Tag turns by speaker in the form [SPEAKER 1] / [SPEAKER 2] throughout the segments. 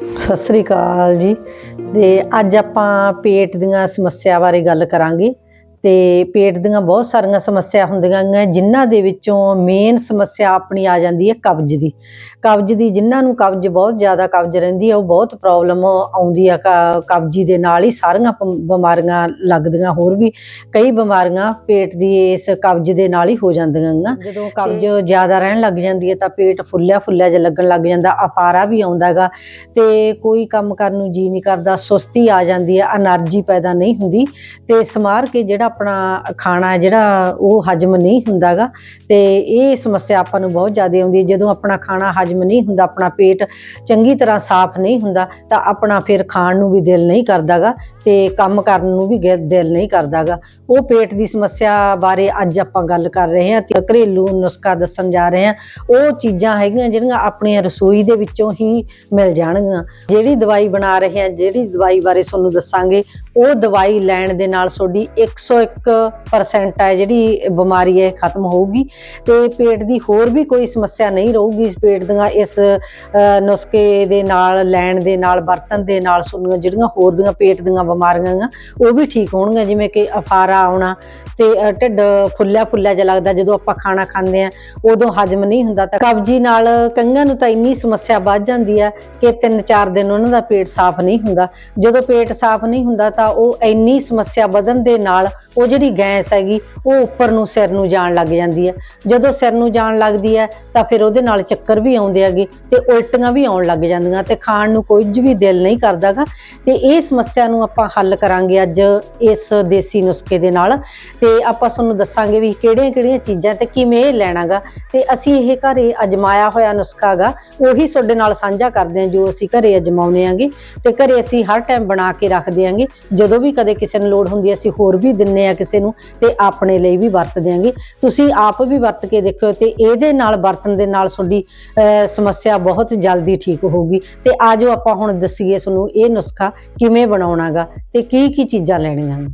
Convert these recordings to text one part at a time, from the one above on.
[SPEAKER 1] ਸਤਿ ਸ੍ਰੀ ਅਕਾਲ ਜੀ। ਤੇ ਅੱਜ ਆਪਾਂ ਪੇਟ ਦੀਆਂ ਸਮੱਸਿਆ ਬਾਰੇ ਗੱਲ ਕਰਾਂਗੇ। ਤੇ ਪੇਟ ਦੀਆਂ ਬਹੁਤ ਸਾਰੀਆਂ ਸਮੱਸਿਆ ਹੁੰਦੀਆਂ ਨੇ ਜਿਨ੍ਹਾਂ ਦੇ ਵਿੱਚੋਂ ਮੇਨ ਸਮੱਸਿਆ ਆਪਣੀ ਆ ਜਾਂਦੀ ਹੈ ਕਬਜ਼ ਦੀ। ਕਬਜ਼ ਦੀ ਜਿਨ੍ਹਾਂ ਨੂੰ ਕਬਜ਼ ਬਹੁਤ ਜ਼ਿਆਦਾ ਕਬਜ਼ ਰਹਿੰਦੀ ਹੈ ਉਹ ਬਹੁਤ ਪ੍ਰੋਬਲਮ ਆਉਂਦੀ ਆ ਕਬਜ਼ੀ ਦੇ ਨਾਲ ਹੀ ਸਾਰੀਆਂ ਬਿਮਾਰੀਆਂ ਲੱਗਦੀਆਂ ਹੋਰ ਵੀ ਕਈ ਬਿਮਾਰੀਆਂ ਪੇਟ ਦੀ ਇਸ ਕਬਜ਼ ਦੇ ਨਾਲ ਹੀ ਹੋ ਜਾਂਦੀਆਂ ਨੇ ਜਦੋਂ ਕਬਜ਼ ਜ਼ਿਆਦਾ ਰਹਿਣ ਲੱਗ ਜਾਂਦੀ ਹੈ ਤਾਂ ਪੇਟ ਫੁੱਲਿਆ ਫੁੱਲਿਆ ਜਿਹਾ ਲੱਗਣ ਲੱਗ ਜਾਂਦਾ ਅਪਾਰਾ ਵੀ ਆਉਂਦਾਗਾ ਤੇ ਕੋਈ ਕੰਮ ਕਰਨ ਨੂੰ ਜੀ ਨਹੀਂ ਕਰਦਾ ਸੁਸਤੀ ਆ ਜਾਂਦੀ ਹੈ એનર્ਜੀ ਪੈਦਾ ਨਹੀਂ ਹੁੰਦੀ ਤੇ ਸਮਾਰ ਕੇ ਜਿਹੜਾ ਆਪਣਾ ਖਾਣਾ ਜਿਹੜਾ ਉਹ ਹਜਮ ਨਹੀਂ ਹੁੰਦਾਗਾ ਤੇ ਇਹ ਸਮੱਸਿਆ ਆਪਾਂ ਨੂੰ ਬਹੁਤ ਜ਼ਿਆਦਾ ਆਉਂਦੀ ਜਦੋਂ ਆਪਣਾ ਖਾਣਾ ਹਜਮ ਨਹੀਂ ਹੁੰਦਾ, ਆਪਣਾ ਪੇਟ ਚੰਗੀ ਤਰ੍ਹਾਂ ਸਾਫ਼ ਨਹੀਂ ਹੁੰਦਾ, ਤਾਂ ਆਪਣਾ ਫਿਰ ਖਾਣ ਨੂੰ ਵੀ ਦਿਲ ਨਹੀਂ ਕਰਦਾਗਾ ਤੇ ਕੰਮ ਕਰਨ ਨੂੰ ਵੀ ਦਿਲ ਨਹੀਂ ਕਰਦਾਗਾ। ਉਹ ਪੇਟ ਦੀ ਸਮੱਸਿਆ ਬਾਰੇ ਅੱਜ ਆਪਾਂ ਗੱਲ ਕਰ ਰਹੇ ਹਾਂ ਤੇ ਘਰੇਲੂ ਨੁਸਖਾ ਦੱਸਣ ਜਾ ਰਹੇ ਹਾਂ। ਉਹ ਚੀਜ਼ਾਂ ਹੈਗੀਆਂ ਜਿਹੜੀਆਂ ਆਪਣੀਆਂ ਰਸੋਈ ਦੇ ਵਿੱਚੋਂ ਹੀ ਮਿਲ ਜਾਣਗੀਆਂ। ਜਿਹੜੀ ਦਵਾਈ ਬਣਾ ਰਹੇ ਹਾਂ, ਜਿਹੜੀ ਦਵਾਈ ਬਾਰੇ ਤੁਹਾਨੂੰ ਦੱਸਾਂਗੇ ਉਹ ਦਵਾਈ ਲੈਣ ਦੇ ਨਾਲ ਤੁਹਾਡੀ 101% ਹੈ ਜਿਹੜੀ ਬਿਮਾਰੀ ਹੈ ਖਤਮ ਹੋਊਗੀ ਤੇ ਪੇਟ ਦੀ ਹੋਰ ਵੀ ਕੋਈ ਸਮੱਸਿਆ ਨਹੀਂ ਰਹੂਗੀ। ਇਸ ਪੇਟ ਦੀਆਂ ਇਸ ਨੁਸਖੇ ਦੇ ਨਾਲ, ਲੈਣ ਦੇ ਨਾਲ ਵਰਤਨ ਦੇ ਨਾਲ ਸੁਣੀਆਂ ਜਿਹੜੀਆਂ ਹੋਰ ਦੀਆਂ ਪੇਟ ਦੀਆਂ ਬਿਮਾਰੀਆਂ ਆ, ਉਹ ਵੀ ਠੀਕ ਹੋਣਗੀਆਂ। ਜਿਵੇਂ ਕਿ ਅਫਾਰਾ ਆਉਣਾ ਤੇ ਢਿੱਡ ਫੁੱਲਿਆ ਫੁੱਲਿਆ ਜਿਹਾ ਲੱਗਦਾ ਜਦੋਂ ਆਪਾਂ ਖਾਣਾ ਖਾਂਦੇ ਆ, ਉਦੋਂ ਹਜਮ ਨਹੀਂ ਹੁੰਦਾ ਤਾਂ ਕਬਜੀ ਨਾਲ ਕਈਆਂ ਨੂੰ ਤਾਂ ਇੰਨੀ ਸਮੱਸਿਆ ਵੱਧ ਜਾਂਦੀ ਆ ਕਿ 3-4 ਦਿਨ ਉਹਨਾਂ ਦਾ ਪੇਟ ਸਾਫ਼ ਨਹੀਂ ਹੁੰਦਾ। ਜਦੋਂ ਪੇਟ ਸਾਫ਼ ਨਹੀਂ ਹੁੰਦਾ ਤਾਂ ਉਹ ਇੰਨੀ ਸਮੱਸਿਆ ਵਧਣ ਦੇ ਨਾਲ ਉਹ ਜਿਹੜੀ ਗੈਸ ਹੈਗੀ, ਉਹ ਉੱਪਰ ਨੂੰ ਸਿਰ ਨੂੰ ਜਾਣ ਲੱਗ ਜਾਂਦੀ ਹੈ। ਜਦੋਂ ਸਿਰ ਨੂੰ ਜਾਣ ਲੱਗਦੀ ਹੈ, ਤਾਂ ਫਿਰ ਉਹਦੇ ਨਾਲ ਚੱਕਰ ਵੀ ਆਉਂਦੇ ਹੈਗੇ ਤੇ ਉਲਟੀਆਂ ਵੀ ਆਉਣ ਲੱਗ ਜਾਂਦੀਆਂ ਤੇ ਖਾਣ ਨੂੰ ਕੁਝ ਵੀ ਦਿਲ ਨਹੀਂ ਕਰਦਾਗਾ। ਤੇ ਇਹ ਸਮੱਸਿਆ ਨੂੰ ਆਪਾਂ ਹੱਲ ਕਰਾਂਗੇ ਅੱਜ ਇਸ ਦੇਸੀ ਨੁਸਖੇ ਦੇ ਨਾਲ ਤੇ ਆਪਾਂ ਤੁਹਾਨੂੰ ਦੱਸਾਂਗੇ ਵੀ ਕਿਹੜੀਆਂ-ਕਿਹੜੀਆਂ ਚੀਜ਼ਾਂ ਤੇ ਕਿਵੇਂ ਇਹ ਲੈਣਾਗਾ ਤੇ ਅਸੀਂ ਇਹ ਘਰੇ ਅਜਮਾਇਆ ਹੋਇਆ ਨੁਸਖਾ ਗਾ ਉਹੀ ਤੁਹਾਡੇ ਨਾਲ ਸਾਂਝਾ ਕਰਦੇ ਹਾਂ ਜੋ ਅਸੀਂ ਘਰੇ ਅਜਮਾਉਨੇ ਆਂਗੇ ਤੇ ਘਰੇ ਅਸੀਂ ਹਰ ਟਾਈਮ ਬਣਾ ਕੇ ਰੱਖਦੇ ਆਂਗੇ ਜਦੋਂ ਵੀ ਕਦੇ ਕਿਸੇ ਨੂੰ ਲੋੜ ਹੁੰਦੀ ਹੈ ਅਸੀਂ ਹੋਰ ਵੀ ਦਿੰਨੇ ਆ ਕਿਸੇ ਨੂੰ ਤੇ ਆਪਣੇ ਲਈ ਵੀ ਵਰਤ ਦਿਆਂਗੇ। ਤੁਸੀਂ ਆਪ ਵੀ ਵਰਤ ਕੇ ਦੇਖਿਓ ਤੇ ਇਹਦੇ ਨਾਲ ਵਰਤਣ ਦੇ ਨਾਲ ਤੁਹਾਡੀ ਸਮੱਸਿਆ ਬਹੁਤ ਜਲਦੀ ਠੀਕ ਹੋਊਗੀ। ਤੇ ਆਜੋ ਆਪਾਂ ਹੁਣ ਦੱਸੀਏ ਤੁਹਾਨੂੰ ਇਹ ਨੁਸਖਾ ਕਿਵੇਂ ਬਣਾਉਣਾਗਾ ਤੇ ਕੀ ਕੀ ਚੀਜ਼ਾਂ ਲੈਣੀਆਂ ਨੇ।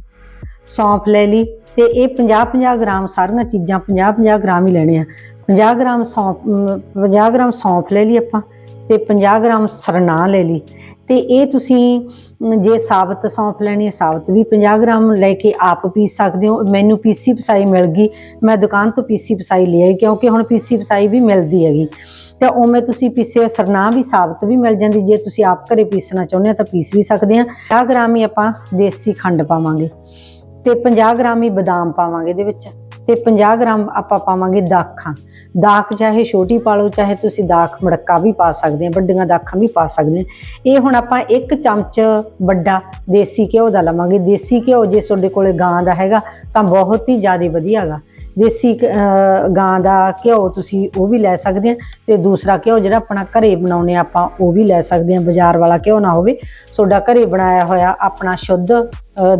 [SPEAKER 1] ਸੌਂਫ ਲੈ ਲਈ ਤੇ ਇਹ 50-50 ਗ੍ਰਾਮ ਸਾਰੀਆਂ ਚੀਜ਼ਾਂ 50-50 ਗ੍ਰਾਮ ਹੀ ਲੈਣੇ ਆ 50 ਗ੍ਰਾਮ ਸੌਂਫ ਅਮ, 50 ਗ੍ਰਾਮ ਸੌਂਫ ਲੈ ਲਈ ਆਪਾਂ ਤੇ 50 ਗ੍ਰਾਮ ਸਰਨਾ ਲੈ ਲਈ। ਤੇ ਇਹ ਤੁਸੀਂ ਜੇ ਸਾਬਤ ਸੌਂਫ ਲੈਣੀ ਹੈ, ਸਾਬਤ ਵੀ 50 ਗ੍ਰਾਮ ਲੈ ਕੇ ਆਪ ਪੀਸ ਸਕਦੇ ਹੋ। ਮੈਨੂੰ ਪੀਸੀ ਪਸਾਈ ਮਿਲ ਗਈ। ਮੈਂ ਦੁਕਾਨ ਤੋਂ ਪੀਸੀ ਪਸਾਈ ਲਈ ਕਿਉਂਕਿ ਹੁਣ ਪੀਸੀ ਪਸਾਈ ਵੀ ਮਿਲਦੀ ਹੈਗੀ। ਤੇ ਉਵੇਂ ਤੁਸੀਂ ਪੀਸੇ ਹੋਏ ਸਰਨਾ ਵੀ ਸਾਬਤ ਵੀ ਮਿਲ ਜਾਂਦੀ। ਜੇ ਤੁਸੀਂ ਆਪ ਘਰੇ ਪੀਸਣਾ ਚਾਹੁੰਦੇ ਹੋ ਤਾਂ ਪੀਸ ਵੀ ਸਕਦੇ ਆ। 50 ਗ੍ਰਾਮ ਹੀ ਆਪਾਂ ਦੇਸੀ ਖੰਡ ਪਾਵਾਂਗੇ। ਤੇ 50 ਗ੍ਰਾਮ ਹੀ ਬਦਾਮ ਪਾਵਾਂਗੇ ਇਹਦੇ ਵਿੱਚ। ਤੇ 50 ਗ੍ਰਾਮ ਆਪਾਂ ਪਾਵਾਂਗੇ ਦਾਖਾਂ। ਦਾਖ ਚਾਹੇ ਛੋਟੀ ਪਾ ਲਓ, ਚਾਹੇ ਤੁਸੀਂ ਦਾਖ ਮੜਕਾ ਵੀ ਪਾ ਸਕਦੇ ਆ, ਵੱਡੀਆਂ ਦਾਖਾਂ ਵੀ ਪਾ ਸਕਦੇ ਆ। ਇਹ ਹੁਣ ਆਪਾਂ ਇੱਕ ਚਮਚ ਵੱਡਾ ਦੇਸੀ ਘਿਓ ਦਾ ਲਵਾਂਗੇ। ਦੇਸੀ ਘਿਓ ਜੇ ਤੁਹਾਡੇ ਕੋਲੇ ਗਾਂ ਦਾ ਹੈਗਾ, ਤਾਂ ਬਹੁਤ ਹੀ ਜ਼ਿਆਦਾ ਵਧੀਆ ਹੈਗਾ। ਦੇਸੀ ਗਾਂ ਦਾ ਘਿਓ ਤੁਸੀਂ ਉਹ ਵੀ ਲੈ ਸਕਦੇ ਆ ਤੇ ਦੂਸਰਾ ਘਿਓ ਜਿਹੜਾ ਆਪਣਾ ਘਰੇ ਬਣਾਉਨੇ ਆ ਆਪਾਂ, ਉਹ ਵੀ ਲੈ ਸਕਦੇ ਆ। ਬਾਜ਼ਾਰ ਵਾਲਾ ਘਿਓ ਨਾ ਹੋਵੇ, ਤੁਹਾਡਾ ਘਰੇ ਬਣਾਇਆ ਹੋਇਆ ਆਪਣਾ ਸ਼ੁੱਧ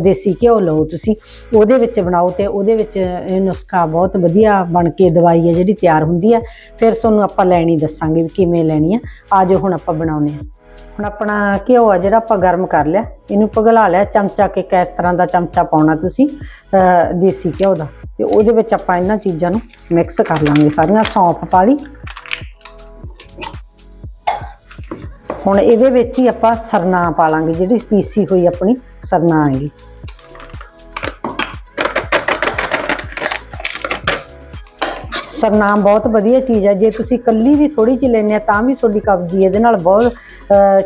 [SPEAKER 1] ਦੇਸੀ ਘਿਓ ਲਓ ਤੁਸੀਂ। ਉਹਦੇ ਵਿੱਚ ਬਣਾਓ ਤੇ ਉਹਦੇ ਵਿੱਚ ਇਹ ਨੁਸਖਾ ਬਹੁਤ ਵਧੀਆ ਬਣ ਕੇ ਦਵਾਈ ਹੈ ਜਿਹੜੀ ਤਿਆਰ ਹੁੰਦੀ ਹੈ ਫਿਰ ਤੁਹਾਨੂੰ ਆਪਾਂ ਲੈਣੀ ਦੱਸਾਂਗੇ ਵੀ ਕਿਵੇਂ ਲੈਣੀ ਆ। ਆਜੋ ਹੁਣ ਆਪਾਂ ਬਣਾਉਨੇ ਆ। ਹੁਣ ਆਪਣਾ ਘਿਓ ਆ ਜਿਹੜਾ ਆਪਾਂ ਗਰਮ ਕਰ ਲਿਆ, ਇਹਨੂੰ ਪਿਘਲਾ ਲਿਆ, ਚਮਚਾ ਕੇ ਕਿਸ ਤਰ੍ਹਾਂ ਦਾ ਚਮਚਾ ਪਾਉਣਾ ਤੁਸੀਂ ਦੇਸੀ ਘਿਓ ਦਾ। ਤੇ ਉਹਦੇ ਵਿੱਚ ਆਪਾਂ ਇਹਨਾਂ ਚੀਜ਼ਾਂ ਨੂੰ ਮਿਕਸ ਕਰ ਲਾਂਗੇ, ਸਾਰੀਆਂ ਸੌਂਫ ਪਾ ਲਈ। ਹੁਣ ਇਹਦੇ ਵਿੱਚ ਹੀ ਆਪਾਂ ਸਰਨਾ ਪਾ ਲਾਂਗੇ, ਜਿਹੜੀ ਪੀਸੀ ਹੋਈ ਆਪਣੀ ਸਰਨਾ ਆਏਗੀ ਸਰਨਾਮ ਬਹੁਤ ਵਧੀਆ ਚੀਜ਼ ਹੈ ਜੇ ਤੁਸੀਂ ਕੱਲੀ ਵੀ ਥੋੜੀ ਜਿਹੀ ਲੈਂਦੇ ਆ, ਤਾਂ ਵੀ ਤੁਹਾਡੀ ਕਬਜ਼ੀ ਇਹਦੇ ਨਾਲ ਬਹੁਤ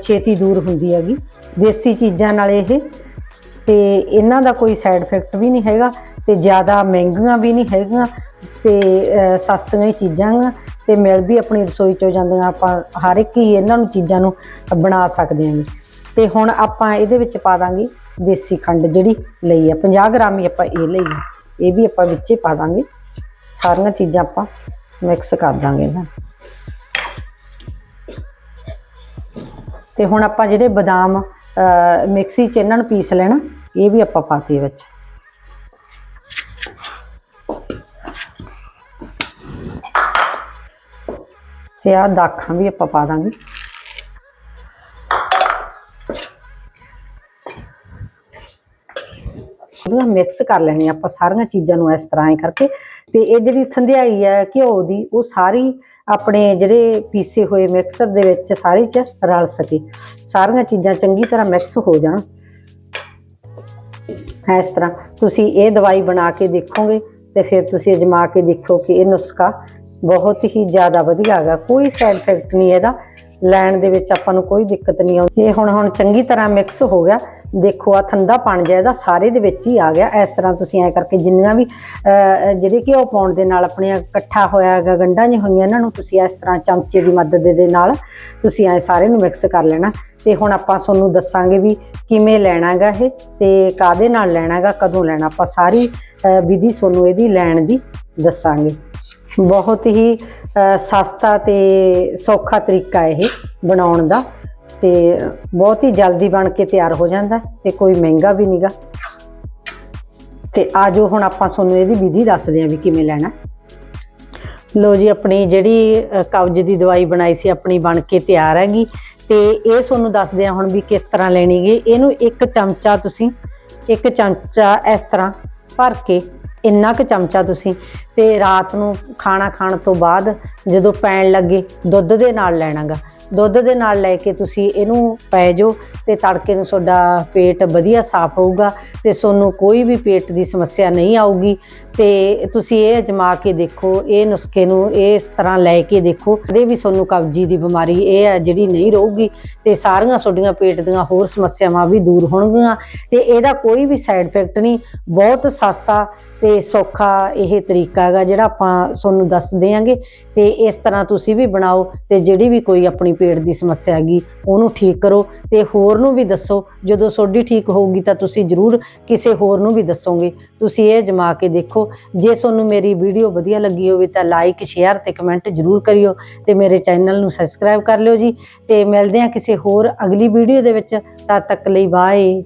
[SPEAKER 1] ਛੇਤੀ ਦੂਰ ਹੁੰਦੀ ਹੈਗੀ। ਦੇਸੀ ਚੀਜ਼ਾਂ ਨਾਲ ਇਹ। ਤੇ ਇਹਨਾਂ ਦਾ ਕੋਈ ਸਾਈਡ ਇਫੈਕਟ ਵੀ ਨਹੀਂ ਹੈਗਾ ਤੇ ਜ਼ਿਆਦਾ ਮਹਿੰਗੀਆਂ ਵੀ ਨਹੀਂ ਹੈਗੀਆਂ ਤੇ ਸਸਤੀਆਂ ਹੀ ਚੀਜ਼ਾਂ ਗਾ ਤੇ ਮਿਲ ਵੀ ਆਪਣੀ ਰਸੋਈ ਚੋਂ ਜਾਂਦੀਆਂ। ਆਪਾਂ ਹਰ ਇੱਕ ਹੀ ਇਹਨਾਂ ਨੂੰ ਚੀਜ਼ਾਂ ਨੂੰ ਬਣਾ ਸਕਦੇ ਹਾਂ। ਤੇ ਹੁਣ ਆਪਾਂ ਇਹਦੇ ਵਿੱਚ ਪਾ ਦਾਂਗੇ ਦੇਸੀ ਖੰਡ ਜਿਹੜੀ ਲਈ ਆ। 50 ਗ੍ਰਾਮ ਹੀ ਆਪਾਂ ਇਹ ਲਈ ਇਹ ਵੀ ਆਪਾਂ ਵਿੱਚੇ ਪਾ ਦਾਂਗੇ। ਸਾਰੀਆਂ ਚੀਜ਼ਾਂ ਆਪਾਂ ਮਿਕਸ ਕਰ ਦਾਂਗੇ ਨਾ। ਤੇ ਹੁਣ ਆਪਾਂ ਜਿਹੜੇ ਬਦਾਮ ਮਿਕਸੀ 'ਚ ਇਹਨਾਂ ਨੂੰ ਪੀਸ ਲੈਣਾ, ਇਹ ਵੀ ਆਪਾਂ ਪਾਤੇ ਵਿੱਚ। ਤੇ ਆ ਦਾਖਾਂ ਵੀ ਆਪਾਂ ਪਾ ਦਾਂਗੇ। ਮਿਕਸ ਕਰ ਲੈਣੀ ਆਪਾਂ ਸਾਰੀਆਂ ਚੀਜ਼ਾਂ ਨੂੰ ਇਸ ਤਰ੍ਹਾਂ ਹੀ ਕਰਕੇ। ਤੇ ਇਹ ਜਿਹੜੀ ਥੰਧਿਆਈ ਹੈ ਘਿਓ ਦੀ, ਉਹ ਸਾਰੀ ਆਪਣੇ ਜਿਹੜੇ ਪੀਸੇ ਹੋਏ ਮਿਕਸਰ ਦੇ ਵਿੱਚ ਸਾਰੀ ਚ ਰਲ ਸਕੇ। ਸਾਰੀਆਂ ਚੀਜ਼ਾਂ ਚੰਗੀ ਤਰ੍ਹਾਂ ਮਿਕਸ ਹੋ ਜਾਣ। ਇਸ ਤਰ੍ਹਾਂ ਤੁਸੀਂ ਇਹ ਦਵਾਈ ਬਣਾ ਕੇ ਦੇਖੋਗੇ ਤੇ ਫਿਰ ਤੁਸੀਂ ਅਜਮਾ ਕੇ ਦੇਖੋ ਕਿ ਇਹ ਨੁਸਖਾ ਬਹੁਤ ਹੀ ਜ਼ਿਆਦਾ ਵਧੀਆ ਹੈਗਾ। ਕੋਈ ਸਾਈਡ ਇਫੈਕਟ ਨਹੀਂ ਇਹਦਾ। ਲੈਣ ਦੇ ਵਿੱਚ ਆਪਾਂ ਨੂੰ ਕੋਈ ਦਿੱਕਤ ਨਹੀਂ ਆਉਂਦੀ। ਇਹ ਹੁਣ ਹੁਣ ਚੰਗੀ ਤਰ੍ਹਾਂ ਮਿਕਸ ਹੋ ਗਿਆ। ਦੇਖੋ ਆ ਠੰਡਾ ਪਾਣੀ ਜਿਹਾ ਇਹਦਾ ਸਾਰੇ ਦੇ ਵਿੱਚ ਹੀ ਆ ਗਿਆ। ਇਸ ਤਰ੍ਹਾਂ ਤੁਸੀਂ ਐ ਕਰਕੇ ਜਿੰਨੀਆਂ ਵੀ ਜਿਹੜੇ ਘਿਓ ਪਾਉਣ ਦੇ ਨਾਲ ਆਪਣੀਆਂ ਇਕੱਠਾ ਹੋਇਆ ਹੈਗਾ ਗੰਢਾਂ ਜਿਹੀਆਂ ਹੋਈਆਂ, ਇਹਨਾਂ ਨੂੰ ਤੁਸੀਂ ਇਸ ਤਰ੍ਹਾਂ ਚਮਚੇ ਦੀ ਮਦਦ ਦੇ ਨਾਲ ਤੁਸੀਂ ਐ ਸਾਰੇ ਨੂੰ ਮਿਕਸ ਕਰ ਲੈਣਾ। ਤੇ ਹੁਣ ਆਪਾਂ ਤੁਹਾਨੂੰ ਦੱਸਾਂਗੇ ਵੀ ਕਿਵੇਂ ਲੈਣਾ ਹੈਗਾ ਇਹ ਤੇ ਕਾਦੇ ਨਾਲ ਲੈਣਾ ਹੈਗਾ ਕਦੋਂ ਲੈਣਾ। ਆਪਾਂ ਸਾਰੀ ਵਿਧੀ ਤੁਹਾਨੂੰ ਇਹਦੀ ਲੈਣ ਦੀ ਦੱਸਾਂਗੇ। ਬਹੁਤ ਹੀ ਸਸਤਾ ਤੇ ਸੌਖਾ ਤਰੀਕਾ ਇਹ ਬਣਾਉਣ ਦਾ ਤੇ ਬਹੁਤ ਹੀ ਜਲਦੀ ਬਣ ਕੇ ਤਿਆਰ ਹੋ ਜਾਂਦਾ ਹੈ ਤੇ ਕੋਈ ਮਹਿੰਗਾ ਵੀ ਨਹੀਂਗਾ ਤੇ ਆਜੋ ਹੁਣ ਆਪਾਂ ਤੁਹਾਨੂੰ ਇਹਦੀ ਵਿਧੀ ਦੱਸਦੇ ਹਾਂ ਵੀ ਕਿਵੇਂ ਲੈਣਾ ਲੋ ਜੀ, ਆਪਣੀ ਜਿਹੜੀ ਕਬਜ਼ ਦੀ ਦਵਾਈ ਬਣਾਈ ਸੀ, ਆਪਣੀ ਬਣ ਕੇ ਤਿਆਰ ਹੈਗੀ। ਤੇ ਇਹ ਤੁਹਾਨੂੰ ਦੱਸਦੇ ਹਾਂ ਹੁਣ ਵੀ ਕਿਸ ਤਰ੍ਹਾਂ ਲੈਣੀ ਗੀ। ਇਹਨੂੰ ਇੱਕ ਚਮਚਾ ਤੁਸੀਂ, ਇੱਕ ਚਮਚਾ ਇਸ ਤਰ੍ਹਾਂ ਭਰ ਕੇ ਇੰਨਾ ਕੁ ਚਮਚਾ ਤੁਸੀਂ ਤੇ ਰਾਤ ਨੂੰ ਖਾਣਾ ਖਾਣ ਤੋਂ ਬਾਅਦ ਜਦੋਂ ਪੈਣ ਲੱਗੇ, ਦੁੱਧ ਦੇ ਨਾਲ ਲੈਣਾਗਾ। ਦੁੱਧ ਦੇ ਨਾਲ ਲੈ ਕੇ ਤੁਸੀਂ ਇਹਨੂੰ ਪੈ ਜਾਓ ਤੇ ਤੜਕੇ ਨੂੰ ਤੁਹਾਡਾ ਪੇਟ ਵਧੀਆ ਸਾਫ਼ ਹੋਊਗਾ ਤੇ ਤੁਹਾਨੂੰ ਕੋਈ ਵੀ ਪੇਟ ਦੀ ਸਮੱਸਿਆ ਨਹੀਂ ਆਊਗੀ। ਤੇ ਤੁਸੀਂ ਇਹ ਅਜਮਾ ਕੇ ਦੇਖੋ, ਇਹ ਨੁਸਖੇ ਨੂੰ ਇਸ ਤਰ੍ਹਾਂ ਲੈ ਕੇ ਦੇਖੋ। ਕਦੇ ਵੀ ਤੁਹਾਨੂੰ ਕਬਜੀ ਦੀ ਬਿਮਾਰੀ ਇਹ ਹੈ ਜਿਹੜੀ ਨਹੀਂ ਰਹੂਗੀ ਤੇ ਸਾਰੀਆਂ ਤੁਹਾਡੀਆਂ ਪੇਟ ਦੀਆਂ ਹੋਰ ਸਮੱਸਿਆਵਾਂ ਵੀ ਦੂਰ ਹੋਣਗੀਆਂ ਤੇ ਇਹਦਾ ਕੋਈ ਵੀ ਸਾਈਡ ਇਫੈਕਟ ਨਹੀਂ। ਬਹੁਤ ਸਸਤਾ ਤੇ ਸੌਖਾ ਇਹ ਤਰੀਕਾ ਹੈਗਾ ਜਿਹੜਾ ਆਪਾਂ ਤੁਹਾਨੂੰ ਦੱਸ ਦਿਆਂਗੇ ਤੇ ਇਸ ਤਰ੍ਹਾਂ ਤੁਸੀਂ ਵੀ ਬਣਾਓ ਤੇ ਜਿਹੜੀ ਵੀ ਕੋਈ ਆਪਣੀ ਪੇਟ ਦੀ ਸਮੱਸਿਆ ਹੈਗੀ ਉਹਨੂੰ ਠੀਕ ਕਰੋ ਤੇ ਹੋਰ ਨੂੰ ਵੀ ਦੱਸੋ। ਜਦੋਂ ਤੁਹਾਡੀ ਠੀਕ ਹੋਊਗੀ ਤਾਂ ਤੁਸੀਂ ਜ਼ਰੂਰ ਕਿਸੇ ਹੋਰ ਨੂੰ ਵੀ ਦੱਸੋਗੇ। ਤੁਸੀਂ ਇਹ ਜਮਾ ਕੇ ਦੇਖੋ ਦੇਖੋ। ਜੇ ਤੁਹਾਨੂੰ ਮੇਰੀ ਵੀਡੀਓ ਵਧੀਆ ਲੱਗੀ ਹੋਵੇ ਤਾਂ ਲਾਈਕ ਸ਼ੇਅਰ ਤੇ ਕਮੈਂਟ ਜ਼ਰੂਰ ਕਰਿਓ ਤੇ ਮੇਰੇ ਚੈਨਲ ਨੂੰ ਸਬਸਕ੍ਰਾਈਬ ਕਰ ਲਿਓ ਜੀ। ਤੇ ਮਿਲਦੇ ਹਾਂ ਕਿਸੇ ਹੋਰ ਅਗਲੀ ਵੀਡੀਓ ਦੇ ਵਿੱਚ। ਤਦ ਤੱਕ ਲਈ ਬਾਏ।